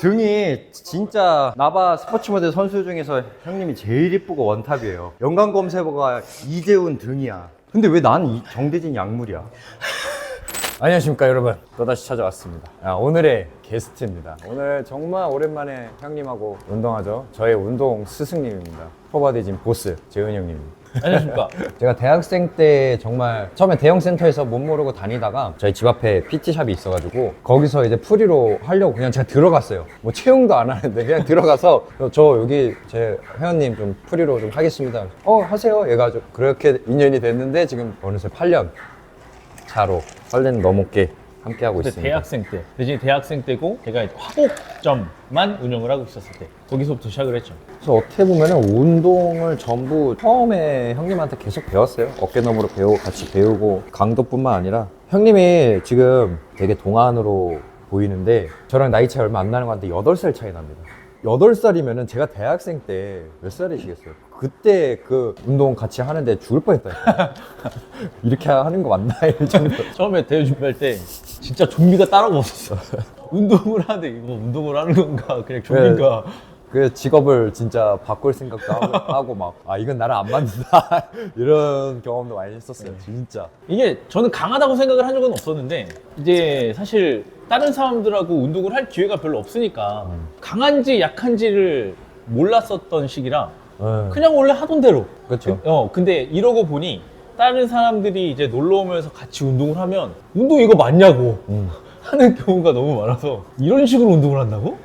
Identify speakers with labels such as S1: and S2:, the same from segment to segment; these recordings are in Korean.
S1: 등이 진짜 나바 스포츠 모델 선수 중에서 형님이 제일 이쁘고 원탑이에요. 연관 검색어가 이재훈 등이야. 근데 왜 난 정대진 약물이야?
S2: 안녕하십니까 여러분 또다시 찾아왔습니다 아, 오늘의 게스트입니다 오늘 정말 오랜만에 형님하고 운동하죠 저의 운동 스승님입니다 포바디짐 보스 재훈 형님입니다
S3: 안녕하십니까.
S2: 제가 대학생 때 정말 처음에 대형 센터에서 못 모르고 다니다가 저희 집 앞에 PT샵이 있어가지고 거기서 이제 프리로 하려고 그냥 제가 들어갔어요. 뭐 채용도 안 하는데 그냥 들어가서 저 여기 제 회원님 좀 프리로 좀 하겠습니다. 어 하세요. 얘가 좀 그렇게 인연이 됐는데 지금 어느새 8년 차로 8년 넘게 함께하고
S3: 그때
S2: 있습니다
S3: 대학생 때. 대신 대학생 때고 제가 이제 화곡점만 운영을 하고 있었을 때 거기서부터 시작을 했죠.
S2: 그래서 어떻게 보면 운동을 전부 처음에 형님한테 계속 배웠어요. 어깨너머로 배우고 같이 배우고 강도뿐만 아니라 형님이 지금 되게 동안으로 보이는데 저랑 나이 차이 얼마 안 나는 것 같은데 8살 차이 납니다. 8살이면은 제가 대학생 때 몇 살이시겠어요? 그때 그 운동 같이 하는데 죽을 뻔했다니까. 이렇게 하는 거 맞나? 이 정도.
S3: 처음에 대회 준비할 때 진짜 좀비가 따라가 없었어. 운동을 하는데 이거 운동을 하는 건가 그냥 좀비인가.
S2: 그 직업을 진짜 바꿀 생각도 하고, 하고 막, 아, 이건 나를 안 맞는다. 이런 경험도 많이 했었어요, 진짜.
S3: 이게 저는 강하다고 생각을 한 적은 없었는데 이제 사실 다른 사람들하고 운동을 할 기회가 별로 없으니까 강한지 약한지를 몰랐었던 시기라
S2: 네.
S3: 그냥 원래 하던 대로
S2: 그쵸.
S3: 그- 어 근데 이러고 보니 다른 사람들이 이제 놀러 오면서 같이 운동을 하면 운동 이거 맞냐고
S2: 음.
S3: 하는 경우가 너무 많아서 이런 식으로 운동을 한다고?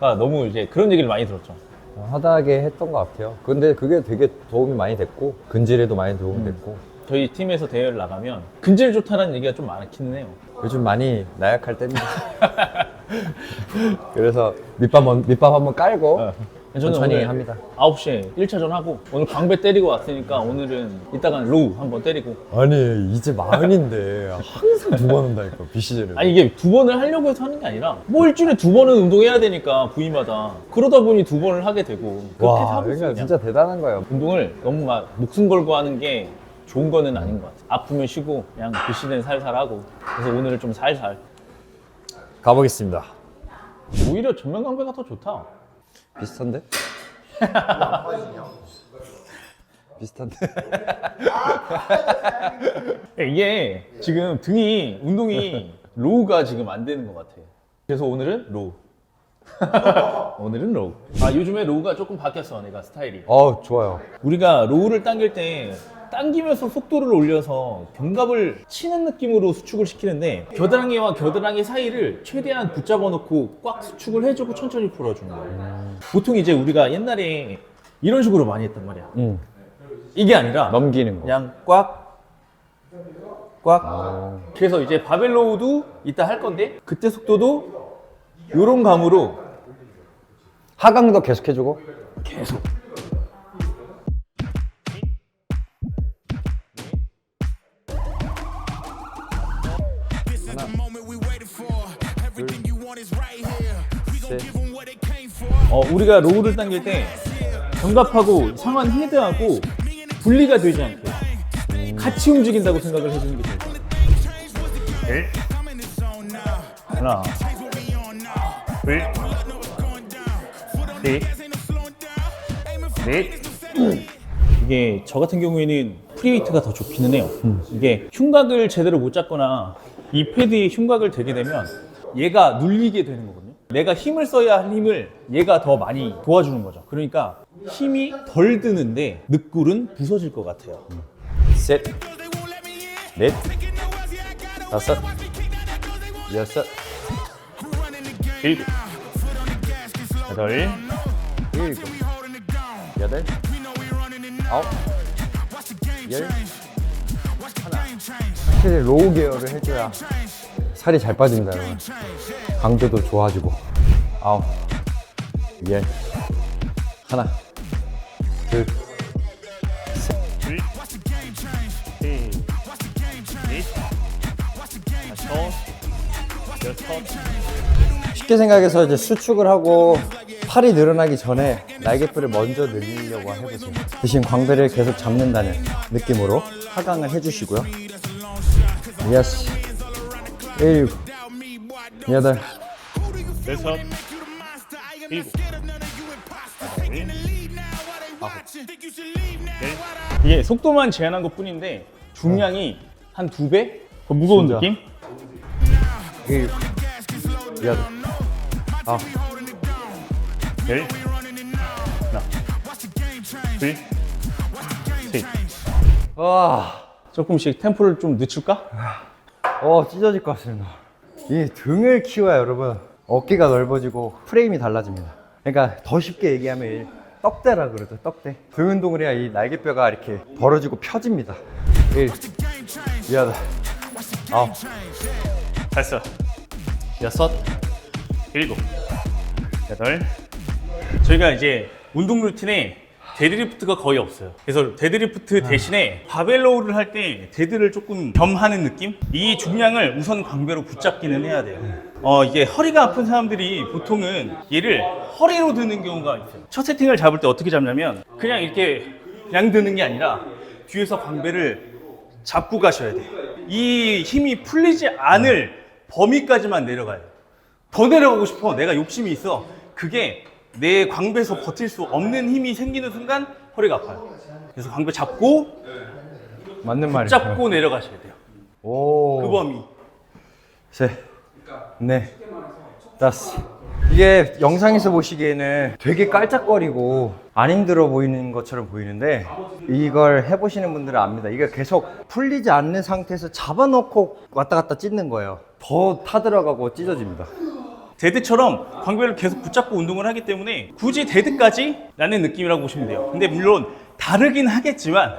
S3: 가 너무 이제 그런 얘기를 많이 들었죠.
S2: 하다하게 했던 것 같아요. 근데 그게 되게 도움이 많이 됐고, 근질에도 많이 도움이 됐고,
S3: 저희 팀에서 대회를 나가면 근질 좋다는 얘기가 좀 많기는 해요.
S2: 요즘 많이 나약할 때입니다. 그래서 밑밥, 한- 밑밥 한번 깔고,
S3: 저는
S2: 천천히
S3: 오늘
S2: 합니다.
S3: 9시에 1차전 하고 오늘 광배 때리고 왔으니까 오늘은 이따가 로우 한번 때리고
S2: 아니, 이제 마흔인데, 항상 두 번 한다니까, 비시즌을.
S3: 아니 이게 두 번을 하려고 해서 하는 게 아니라 뭐 일주일에 두 번은 운동해야 되니까 부위마다 그러다 보니 두 번을 하게 되고 그렇게
S2: 와,
S3: 하고
S2: 그러니까. 진짜 대단한 거예요.
S3: 운동을 너무 막 목숨 걸고 하는 게 좋은 거는 아닌 것 같아요. 아프면 쉬고 그냥 그 시즌 살살 하고 그래서 오늘은 좀 살살.
S2: 가보겠습니다.
S3: 오히려 전면 강배가 더 좋다.
S2: 비슷한데? 비슷한데?
S3: 이게 지금 등이 운동이 로우가 지금 안 되는 것 같아. 그래서 오늘은 로우. 오늘은 로우. 아 요즘에 로우가 조금 바뀌었어 내가 스타일이.
S2: 어, 좋아요.
S3: 우리가 로우를 당길 때 당기면서 속도를 올려서 견갑을 치는 느낌으로 수축을 시키는데 겨드랑이와 겨드랑이 사이를 최대한 붙잡아 놓고 꽉 수축을 해주고 천천히 풀어주는 거예요. 보통 이제 우리가 옛날에 이런 식으로 많이 했단 말이야.
S2: 응.
S3: 이게 아니라
S2: 넘기는 거.
S3: 그냥 꽉, 꽉. 그래서 이제 바벨로우도 이따 할 건데 그때 속도도 요런 감으로
S2: 하강도 계속 해주고,
S3: 계속. 어, 우리가 로우를 당길 때 견갑하고 상완 헤드하고 분리가 되지 않게 같이 움직인다고 생각을 해주는 게 좋을 것 같아요.
S4: Now.
S3: 하나. 둘, 셋, 넷. 이게 저 같은 경우에는 프리웨이트가 더 좋기는 해요. 이게 흉곽을 제대로 못 잡거나 이 패드에 흉곽을 대게 되면 얘가 눌리게 되는 거거든요. 내가 힘을 써야 할 힘을 얘가 더 많이 도와주는 거죠. 그러니까 힘이 덜 드는데 늑골은 부서질 것 같아요.
S2: 셋. 넷, 다섯. 여섯,
S3: 일곱, 여덟,
S2: 일곱. 여덟. 아홉, 열.
S4: change.
S2: 확실히 로우 계열을 해줘야 살이 잘 빠진다 여러분 강도도 좋아지고. 아홉 열 하나 둘
S3: 둘, 셋, 넷, 다섯, 여섯,
S2: 쉽게 생각해서 이제 수축을 하고 팔이 늘어나기 전에 날개뼈를 먼저 늘리려고 해보세요. 대신 광배를 계속 잡는다는 느낌으로 하강을 해주시고요. 여섯 일곱 여덟
S3: 여섯, 일곱, 네. 이게 속도만 제한한 것 뿐인데 중량이 한 두 배? 더 무거운
S2: 진짜.
S3: 느낌?
S2: 일, 여덟, 아홉,
S3: 열, 하나, 둘, 셋.
S2: 와,
S3: 조금씩 템포를 좀 늦출까?
S2: 어 찢어질 것 같습니다. 이 등을 키워야 여러분 어깨가 넓어지고 프레임이 달라집니다. 그러니까 더 쉽게 얘기하면 이 떡대라 그러죠, 떡대. 등 운동을 해야 이 날개뼈가 이렇게 벌어지고 펴집니다. 1, 8, 아홉,
S3: 다섯, 여섯, 일곱, 여덟. 저희가 이제 운동 루틴에 데드리프트가 거의 없어요. 그래서 데드리프트 대신에 바벨로우를 할 때 데드를 조금 겸하는 느낌? 이 중량을 우선 광배로 붙잡기는 해야 돼요. 어, 이게 허리가 아픈 사람들이 보통은 얘를 허리로 드는 경우가 있어요. 첫 세팅을 잡을 때 어떻게 잡냐면 그냥 이렇게 그냥 드는 게 아니라 뒤에서 광배를 잡고 가셔야 돼요. 이 힘이 풀리지 않을 범위까지만 내려가요. 더 내려가고 싶어. 내가 욕심이 있어. 그게 내 광배에서 버틸 수 없는 힘이 생기는 순간 허리가 아파요. 그래서 광배 잡고
S2: 맞는 말이에요.
S3: 잡고 내려가셔야 돼요.
S2: 오,
S3: 그 범위.
S2: 셋, 넷, 다섯. 이게 영상에서 보시기에는 되게 깔짝거리고 안 힘들어 보이는 것처럼 보이는데 이걸 해보시는 분들은 압니다. 이게 계속 풀리지 않는 상태에서 잡아놓고 왔다 갔다 찢는 거예요. 더 타들어가고 찢어집니다.
S3: 데드처럼 광배를 계속 붙잡고 운동을 하기 때문에 굳이 데드까지 라는 느낌이라고 보시면 돼요. 근데 물론 다르긴 하겠지만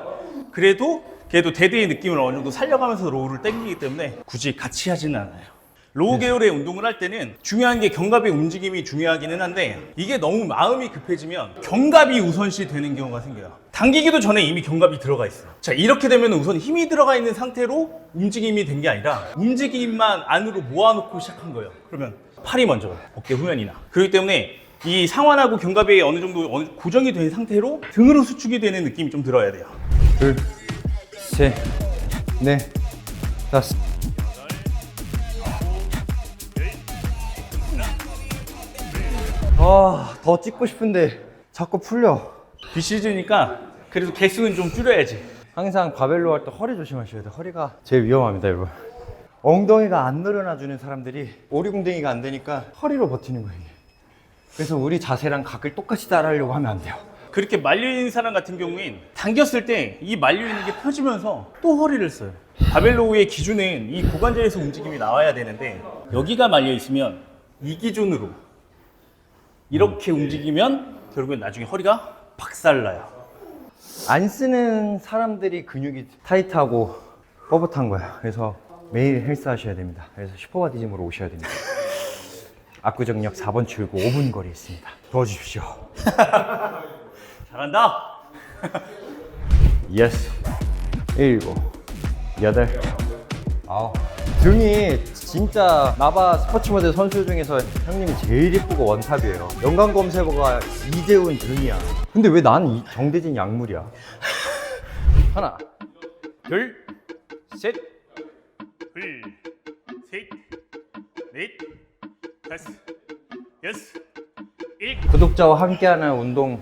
S3: 그래도 그래도 데드의 느낌을 어느 정도 살려가면서 로우를 땡기기 때문에 굳이 같이 하지는 않아요. 로우 계열의 운동을 할 때는 중요한 게 견갑의 움직임이 중요하기는 한데 이게 너무 마음이 급해지면 견갑이 우선시 되는 경우가 생겨요. 당기기도 전에 이미 견갑이 들어가 있어요. 자, 이렇게 되면 우선 힘이 들어가 있는 상태로 움직임이 된 게 아니라 움직임만 안으로 모아놓고 시작한 거예요. 그러면 팔이 먼저 가요. 어깨 후면이나. 그렇기 때문에 이 상완하고 견갑이 어느 정도 어느- 고정이 된 상태로 등으로 수축이 되는 느낌이 좀 들어야 돼요.
S2: 둘, 셋, 넷, 다섯. 아, 더 찍고 싶은데 자꾸 풀려.
S3: 비시즌이니까 그래도 개수는 좀 줄여야지.
S2: 항상 바벨로 할 때 허리 조심하셔야 돼 요. 허리가 제일 위험합니다, 여러분. 엉덩이가 안 늘어나 주는 사람들이 오리궁뎅이가 안 되니까 허리로 버티는 거예요. 이게. 그래서 우리 자세랑 각을 똑같이 따라하려고 하면 안 돼요.
S3: 그렇게 말려있는 사람 같은 경우엔 당겼을 때 이 말려있는 게 펴지면서 또 허리를 써요. 바벨로우의 기준은 이 고관절에서 움직임이 나와야 되는데 여기가 말려있으면 이 기준으로 이렇게 움직이면 결국엔 나중에 허리가 박살나요.
S2: 안 쓰는 사람들이 근육이 타이트하고 뻣뻣한 거야. 그래서 매일 헬스 하셔야 됩니다. 그래서 슈퍼바디짐으로 오셔야 됩니다. 압구정역 4번 출구 5분 거리에 있습니다. 도와주십시오.
S3: 잘한다.
S2: 예스. 일곱, 여덟, 아홉. 등이 진짜 나바 스포츠 모델 선수 중에서 형님이 제일 이쁘고 원탑이에요. 영광검 세보가 이재훈 등이야. 근데 왜 난 정대진 약물이야? 하나,
S3: 둘, 셋, 둘, 셋, 넷, 다섯, 여섯, 일곱.
S2: 구독자와 함께하는 운동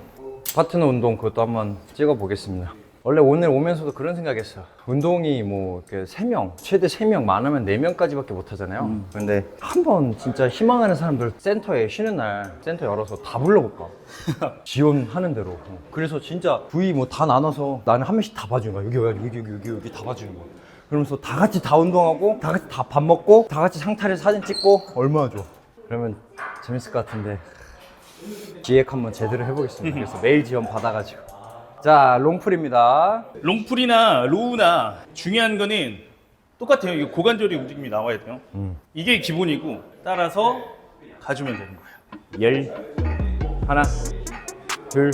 S2: 파트너 운동 그것도 한번 찍어 보겠습니다. 원래 오늘 오면서도 그런 생각했어요. 운동이 뭐 이렇게 세 명, 최대 세명 많으면 네 명까지밖에 못 하잖아요. 근데 한 번 진짜 희망하는 사람들 센터에 쉬는 날 센터 열어서 다 불러볼까? 지원하는 대로. 그래서 진짜 부위 뭐 다 나눠서 나는 한 명씩 다 봐주는 거야. 여기 여기 여기 여기 여기, 여기 다 봐주는 거야. 그러면서 다 같이 다 운동하고 다 같이 다 밥 먹고 다 같이 상탈에서 사진 찍고 얼마나 좋아. 그러면 재밌을 것 같은데 기획 한번 제대로 해보겠습니다. 그래서 메일 지원 받아가지고. 자, 롱풀입니다.
S3: 롱풀이나 로우나 중요한 거는 똑같아요. 이거 고관절이 움직임이 나와야 돼요. 이게 기본이고 따라서 가주면 되는 거예요.
S2: 열, 하나, 둘,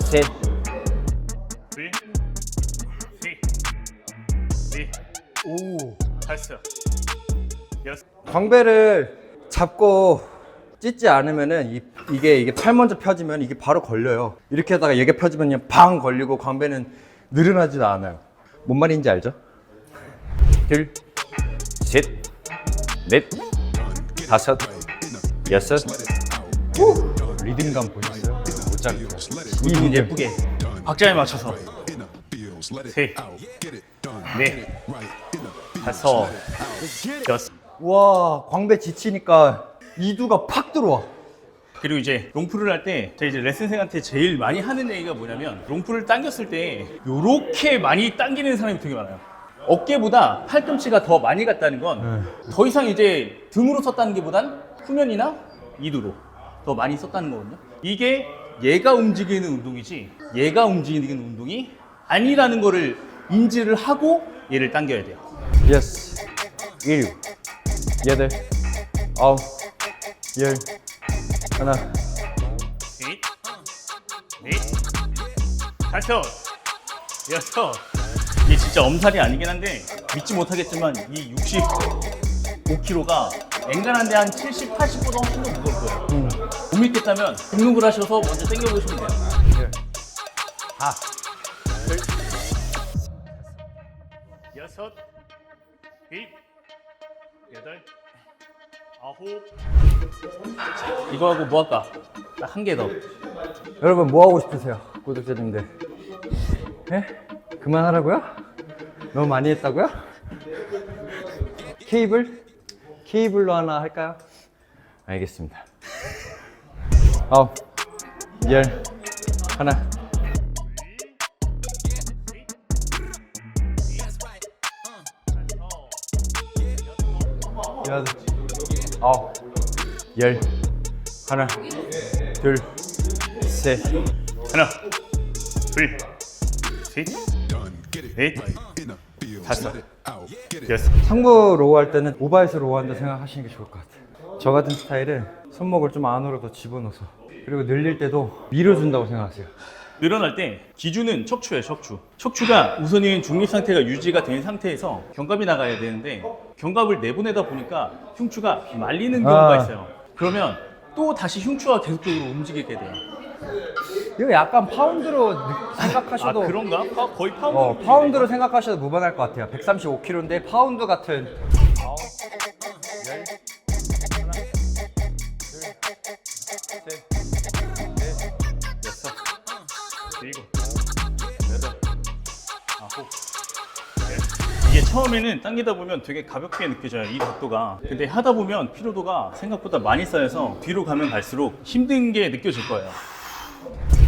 S2: 셋,
S3: 오, 다섯, 여섯.
S2: 광배를 잡고 찢지 않으면은 이, 이게 이게 팔 먼저 펴지면 이게 바로 걸려요. 이렇게 하다가 얘가 펴지면 그냥 방 걸리고 광배는 늘어나지도 않아요. 뭔 말인지 알죠? 둘, 셋, 넷, 다섯, 여섯, 리듬감 보셨어요? 못 잡고.
S3: 운동 예쁘게 박자에 맞춰서 셋, 넷, 다섯, 여섯.
S2: 와 광배 지치니까 이두가 팍 들어와.
S3: 그리고 이제 롱풀을 할 때 제가 이제 레슨생한테 제일 많이 하는 얘기가 뭐냐면 롱풀을 당겼을 때 요렇게 많이 당기는 사람이 되게 많아요. 어깨보다 팔꿈치가 더 많이 갔다는 건 더 이상 이제 등으로 썼다는 게 보단 후면이나 이두로 더 많이 썼다는 거거든요. 이게 얘가 움직이는 운동이지 얘가 움직이는 운동이 아니라는 거를 인지를 하고 얘를 당겨야 돼요.
S2: 예스. 일곱, 여덟, 아홉, 열, 하나.
S3: 셋, 넷, 다섯, 여섯. 이게 진짜 엄살이 아니긴 한데 믿지 못하겠지만 이 65kg가 엔간한 데 한 70, 80보다 훨씬 더 무거울 거예요. 못 믿겠다면 등록을 하셔서 먼저 당겨보시면 돼요.
S2: 아.
S3: 여덟, 아홉. 이거 하고 뭐 할까? 딱 한 개 더.
S2: 여러분 뭐 하고 싶으세요, 구독자님들? 예? 그만하라고요? 너무 많이 했다고요? 케이블? 케이블로 하나 할까요? 알겠습니다. 아홉, 열, 하나. 여덟, 아홉, 열, 하나, 둘, 셋,
S3: 하나, 둘, 셋, 넷, 다섯, 여섯.
S2: 상부 로우 할 때는 오바에서 로우 한다 생각하시는 게 좋을 것 같아요. 저 같은 스타일은 손목을 좀 안으로 더 집어넣어서 그리고 늘릴 때도 밀어준다고 생각하세요.
S3: 늘어날 때 기준은 척추예요, 척추. 척추가 우선은 중립 상태가 유지가 된 상태에서 견갑이 나가야 되는데 견갑을 내보내다 보니까 흉추가 말리는 경우가
S2: 아.
S3: 있어요. 그러면 또 다시 흉추가 계속적으로 움직이게 돼요.
S2: 이거 약간 파운드로 느-
S3: 아
S2: 생각하셔도
S3: 그런가? 파- 거의 파운드.
S2: 어, 파운드로 생각하셔도 무방할 것 같아요. 135kg인데 파운드 같은
S3: 처음에는 당기다 보면 되게 가볍게 느껴져요 이 각도가. 근데 하다 보면 피로도가 생각보다 많이 쌓여서 뒤로 가면 갈수록 힘든 게 느껴질 거예요.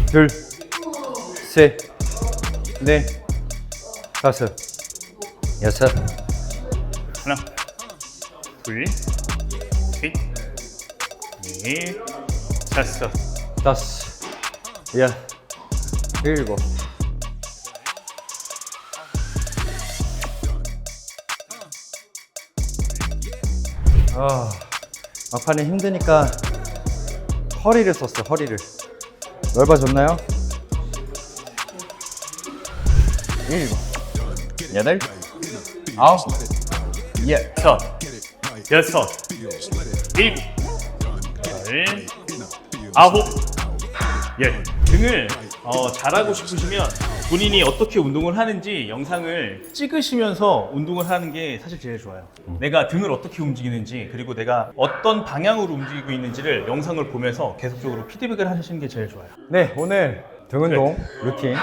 S2: 둘, 셋, 넷, 다섯, 여섯,
S3: 하나 둘셋넷 다섯.
S2: 다섯, 여, 일곱. 아, 막판에 힘드니까 허리를 썼어, 허리를. 넓어졌나요? 일곱, 여덟, 아홉, 예,
S3: 첫 여섯. 일곱 열. 아홉. 열 등을 어, 잘하고 싶으시면 본인이 어떻게 운동을 하는지 영상을 찍으시면서 운동을 하는 게 사실 제일 좋아요. 내가 등을 어떻게 움직이는지 그리고 내가 어떤 방향으로 움직이고 있는지를 영상을 보면서 계속적으로 피드백을 하시는 게 제일 좋아요.
S2: 네, 오늘 등 운동 루틴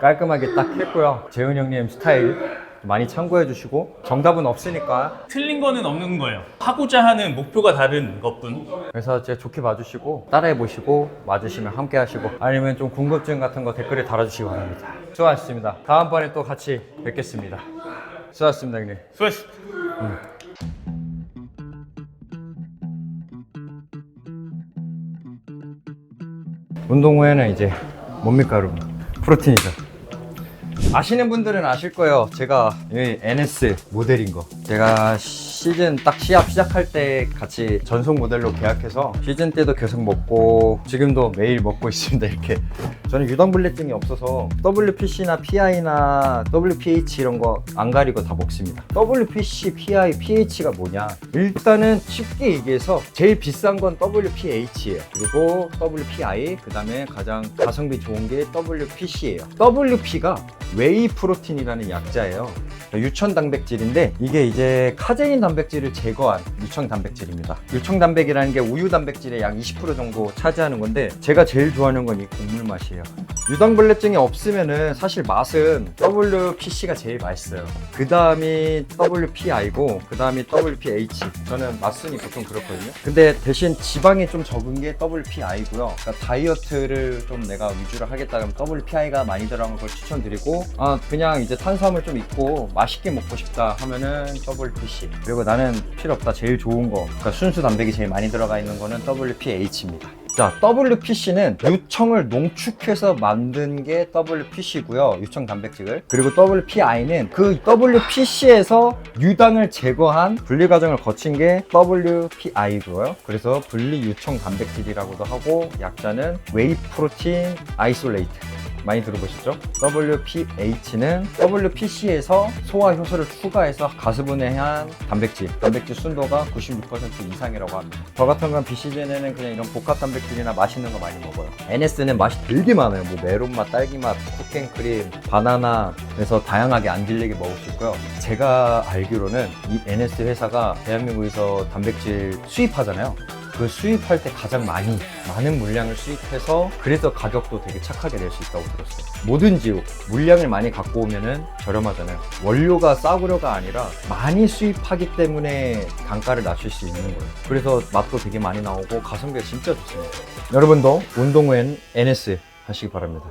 S2: 깔끔하게 딱 했고요. 재훈 형님 스타일 많이 참고해 주시고 정답은 없으니까
S3: 틀린 거는 없는 거예요. 하고자 하는 목표가 다른 것뿐.
S2: 그래서 제 좋게 봐주시고 따라해 보시고 맞으시면 함께 하시고 아니면 좀 궁금증 같은 거 댓글에 달아주시기 바랍니다. 수고하셨습니다. 다음번에 또 같이 뵙겠습니다. 수고하셨습니다, 형님.
S3: 수고하셨습니다.
S2: 운동 후에는 이제 뭡니까 여러분 프로틴이죠 아시는 분들은 아실 거예요. 제가 이 NS 모델인 거 제가 시즌 딱 시합 시작할 때 같이 전속 모델로 계약해서 시즌 때도 계속 먹고 지금도 매일 먹고 있습니다 이렇게. 저는 유당불내증이 없어서 WPC나 PI나 WPH 이런 거 안 가리고 다 먹습니다. WPC, PI, PH가 뭐냐? 일단은 쉽게 얘기해서 제일 비싼 건 WPH예요. 그리고 WPI 그 다음에 가장 가성비 좋은 게 WPC예요. WP가 웨이 프로틴이라는 약자예요 유천 단백질인데 이게 이제 카제인 단백 단백질을 제거한 유청 단백질입니다. 유청 단백이라는 게 우유 단백질의 약 20% 정도 차지하는 건데 제가 제일 좋아하는 건 이 곡물 맛이에요. 유당불내증이 없으면은 사실 맛은 WPC가 제일 맛있어요. 그 다음이 WPI고 그 다음이 WPH. 저는 맛순이 보통 그렇거든요. 근데 대신 지방이 좀 적은 게 WPI고요. 그러니까 다이어트를 좀 내가 위주로 하겠다 그러면 WPI가 많이 들어간 걸 추천드리고 아 그냥 이제 탄수화물 좀 있고 맛있게 먹고 싶다 하면은 WPC. 그리고 나는 필요 없다 제일 좋은 거. 그러니까 순수 단백이 제일 많이 들어가 있는 거는 WPH입니다. 자, WPC는 유청을 농축해서 만든 게 WPC고요. 유청 단백질을. 그리고 WPI는 그 WPC에서 유당을 제거한 분리 과정을 거친 게 WPI고요. 그래서 분리 유청 단백질이라고도 하고 약자는 웨이 프로틴 아이솔레이트. 많이 들어보셨죠? WPH는 WPC에서 소화 효소를 추가해서 가수분해한 단백질, 단백질 순도가 96% 이상이라고 합니다. 저 같은 건 BCGN에는 그냥 이런 복합 단백질이나 맛있는 거 많이 먹어요. NS는 맛이 되게 많아요. 뭐 메론 맛, 딸기 맛, 쿠킹크림, 바나나 그래서 다양하게 안 질리게 먹을 수 있고요. 제가 알기로는 이 NS 회사가 대한민국에서 단백질 수입하잖아요. 그 수입할 때 가장 많이 많은 물량을 수입해서 그래서 가격도 되게 착하게 낼 수 있다고 들었어요. 뭐든지 물량을 많이 갖고 오면은 저렴하잖아요. 원료가 싸구려가 아니라 많이 수입하기 때문에 단가를 낮출 수 있는 거예요. 그래서 맛도 되게 많이 나오고 가성비가 진짜 좋습니다. 여러분도 운동 후엔 NS 하시기 바랍니다.